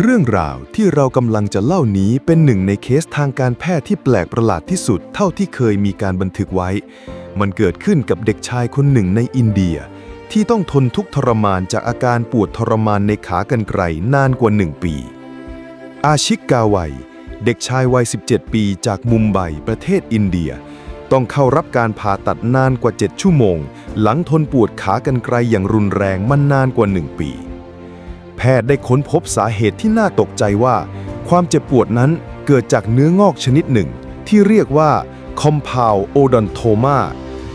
เรื่องราวที่เรากำลังจะเล่านี้เป็นหนึ่งในเคสทางการแพทย์ที่แปลกประหลาดที่สุดเท่าที่เคยมีการบันทึกไว้ มันเกิดขึ้นกับเด็กชายคนหนึ่งในอินเดีย ที่ต้องทนทุกข์ทรมานจากอาการปวดทรมานในขากรรไกรนานกว่า1ปี อาชิกกาวัยเด็กชายวัย 17 ปีจากมุมไบประเทศอินเดีย ต้องเข้ารับการผ่าตัดนานกว่า 7 ชั่วโมง หลังทนปวดขากรรไกรอย่างรุนแรงมานานกว่า 1 ปี พทย์ได้ค้นพบสาเหตุที่น่าตกใจว่า ความเจ็บปวดนั้นเกิดจากเนื้องอกชนิดหนึ่ง ที่เรียกว่า compound odontoma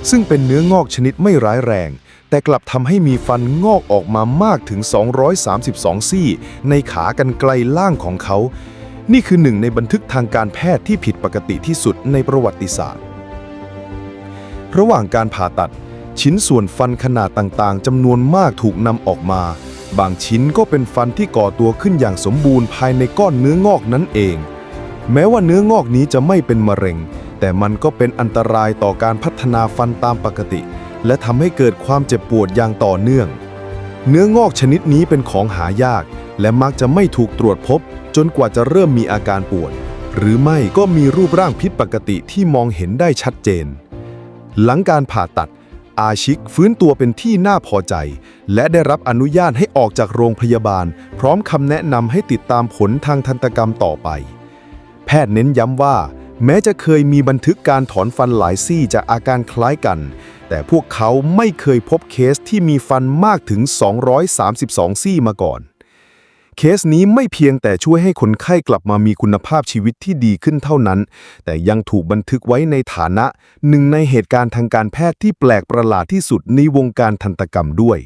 ซึ่งเป็นเนื้องอกชนิดไม่ร้ายแรง แต่กลับทำให้มีฟันงอกออกมามากถึง 232 ซี่ ในขากรรไกลล่างของเขา นี่คือหนึ่งในบันทึกทางการแพทย์ที่ผิดปกติที่สุดในประวัติศาสตร์ ระหว่างการผ่าตัด ชิ้นส่วนฟันขนาดต่างๆจำนวนมากถูกนำออกมา บางชิ้นก็เป็นฟันที่ก่อตัวขึ้นอย่างสมบูรณ์ภายในก้อนเนื้องอกนั้นเอง แม้ว่าเนื้องอกนี้จะไม่เป็นมะเร็ง แต่มันก็เป็นอันตรายต่อการพัฒนาฟันตามปกติ และทำให้เกิดความเจ็บปวดอย่างต่อเนื่อง เนื้องอกชนิดนี้เป็นของหายาก และมักจะไม่ถูกตรวจพบ จนกว่าจะเริ่มมีอาการปวด หรือไม่ก็มีรูปร่างผิดปกติที่มองเห็นได้ชัดเจน หลังการผ่าตัด อาชิกฟื้นตัวเป็นที่น่าพอใจ และได้รับอนุญาตให้ออกจากโรงพยาบาล พร้อมคำแนะนำให้ติดตามผลทางทันตกรรมต่อไป แพทย์เน้นย้ำว่า แม้จะเคยมีบันทึกการถอนฟันหลายซี่จากอาการคล้ายกัน แต่พวกเขาไม่เคยพบเคสที่มีฟันมากถึง 232 ซี่มาก่อน เคสนี้ไม่เพียงแต่ช่วยให้คนไข้กลับมามีคุณภาพชีวิตที่ดีขึ้นเท่านั้น แต่ยังถูกบันทึกไว้ในฐานะ หนึ่งในเหตุการณ์ทางการแพทย์ที่แปลกประหลาดที่สุดในวงการทันตกรรมด้วย